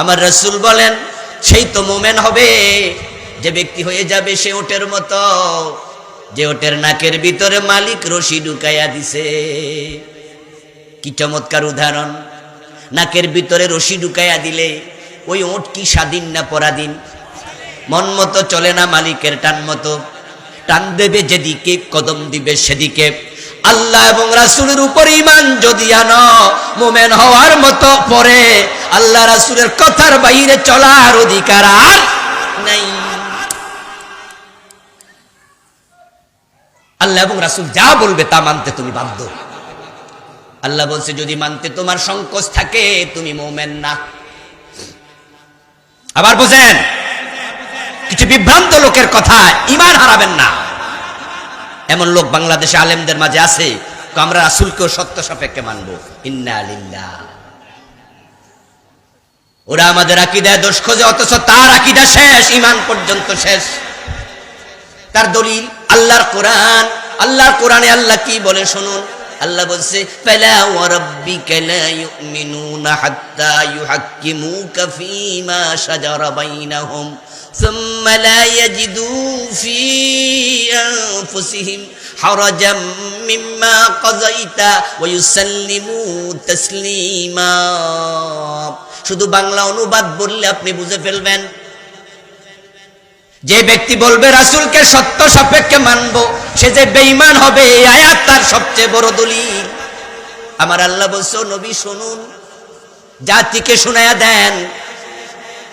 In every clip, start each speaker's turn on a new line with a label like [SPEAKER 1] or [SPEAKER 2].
[SPEAKER 1] আমার রসুল বলেন, সেই তো মোমেন হবে, যে ব্যক্তি হয়ে যাবে সে ওটের মতো, যে ওটের নাকের ভিতরে মালিক রশি ঢুকাইয়া দিছে। কি চমৎকার উদাহরণ। নাকের ভিতরে রশি ঢুকাইয়া দিলে ওই ওট কি স্বাধীন না পরাধীন? মন মতো চলে না মালিকের টান মতো। টান দেবে যেদিকে, কদম দিবে সেদিকে। আল্লাহ এবং রাসুলের উপর ইমান যদি আনো, মোমেন হওয়ার মতো পরে আল্লাহ রাসুলের কথার বাইরে চলার অধিকার আর নাই। আল্লাহ এবং রাসুল যা বলবে তা মানতে তুমি বাধ্য। আল্লাহ বলছে, যদি মানতে তোমার সংকোচ থাকে, তুমি মোমেন না। আবার বোঝেন, কিছু বিভ্রান্ত লোকের কথা ইমান হারাবেন না। এমন লোক বাংলাদেশে আলেমদের মাঝে আছে আমরা রাসুলকেও সত্য সাপেক্ষে মানবো। ইন্না লিল্লাহ। ওরা আমাদের আকিদায় দোষ খোঁজে, অথচ তার আকিদা শেষ ইমান পর্যন্ত শেষ। তার দলিল, আল্লাহর কোরআন। আল্লাহর কোরআনে আল্লাহ কি বলে, শুনুন। আল্লাহ বলছে ইউসাল্লিমু তাসলিমা। শুধু বাংলা অনুবাদ বললে আপনি বুঝে ফেলবেন। যে ব্যক্তি বলবে, রাসুলকে সত্য সাপেক্ষে মানব, সে যে বেঈমান হবে, এই আয়াত তার সবচেয়ে বড় দলিল। আমার আল্লাহ বলছো নবী, শুনুন, জাতিকে শুনায়া দেন।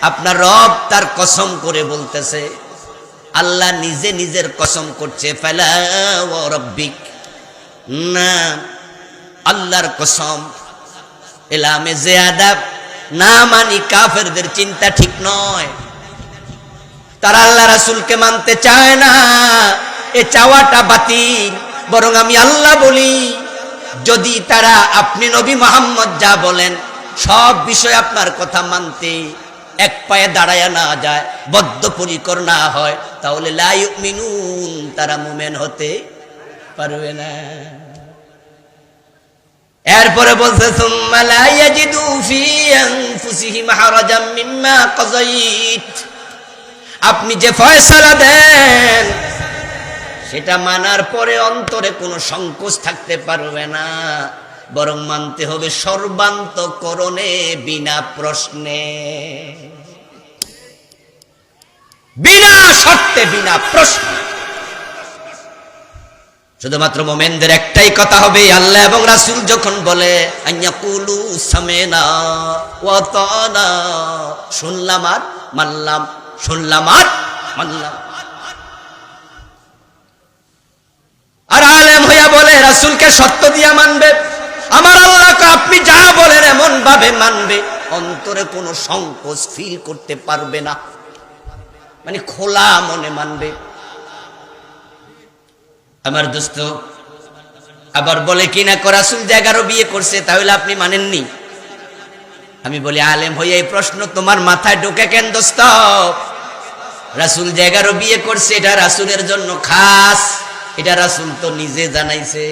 [SPEAKER 1] আপনার রব তার কসম করে বলতেছে, আল্লাহ নিজে নিজের কসম করছে না, আল্লাহর কসম, এলামে যে আদাব না মানি কাফেরদের চিন্তা ঠিক নয়। তারা আল্লাহ রাসুলকে মানতে চায় না। এ চাওয়াটা বাতিল। বরং আমি আল্লাহ বলি, যদি তারা আপনি নবী মোহাম্মদ যা বলেন, সব বিষয় আপনার কথা মানতে এক পায়ে দাঁড়ায় না যায়, বদ্ধপরিকর না হয়, তাহলে লাই মিনুন তারা মুমেন হতে পারবে না এরপরে বলছে সুম্মা লা ইয়াজিদু ফি আনফুসিহিম হারাজাম মিম্মা কাযাইত। আপনি যে ফয়সালা দেন, সেটা মানার পরে অন্তরে কোনো সংকোচ থাকতে পারবে না। বরং মানতে হবে সর্বান্তকরণে বিনা প্রশ্নে। বিনা শর্তে বিনা প্রশ্ন। শুধুমাত্র মোমেনদের একটাই কথা হবে, আল্লাহ এবং রাসুল যখন বলে শুনলাম আর মানলাম, শুনলাম আর মানলাম। আর আলেম হইয়া বলে, রাসুলকে সত্য দিয়া মানবে। আমার আল্লাহকে আপনি যা বলেন এমন ভাবে মানবে, অন্তরে কোনো সংকোচ ফিল করতে পারবে না। মানে খোলা মনে মানবে। আমার দোস্ত, আবার বলে কিনা রাসুল যে এগারো বিয়ে করছে, তাহলে আপনি মানেননি? আমি বলি, আলেম হইয়া এই প্রশ্ন তোমার মাথায় ঢোকে কেন দোস্ত? রাসুল এগারো বিয়ে করছে, এটা রাসুলের জন্য খাস, এটা রাসুল তো নিজে জানাইছে।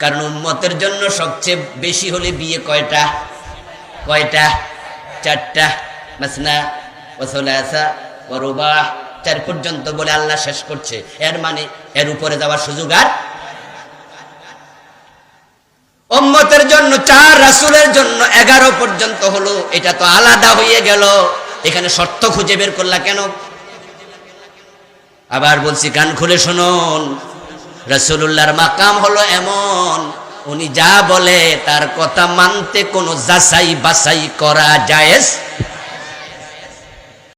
[SPEAKER 1] কারণ উম্মতের জন্য সবচেয়ে বেশি হলে বিয়ে কয়টা? কয়টা? চারটা? মাসনা ওসলাসা ওরুবাহ চার পর্যন্ত বলে আল্লাহ শেষ করছে। এর মানে এর উপরে যাওয়ার সুযোগ আর উম্মতের জন্য, চার রাসুলের জন্য এগারো পর্যন্ত হলো। এটা তো আলাদা হয়ে গেল। এখানে শর্ত খুঁজে বের করলা কেন? আবার বলছি, কান খুলে শুনুন। রসুল্লাহর মাকাম হলো এমন, উনি যা বলে তার কথা মানতে কোনো যাচাই বাছাই করা জায়েজ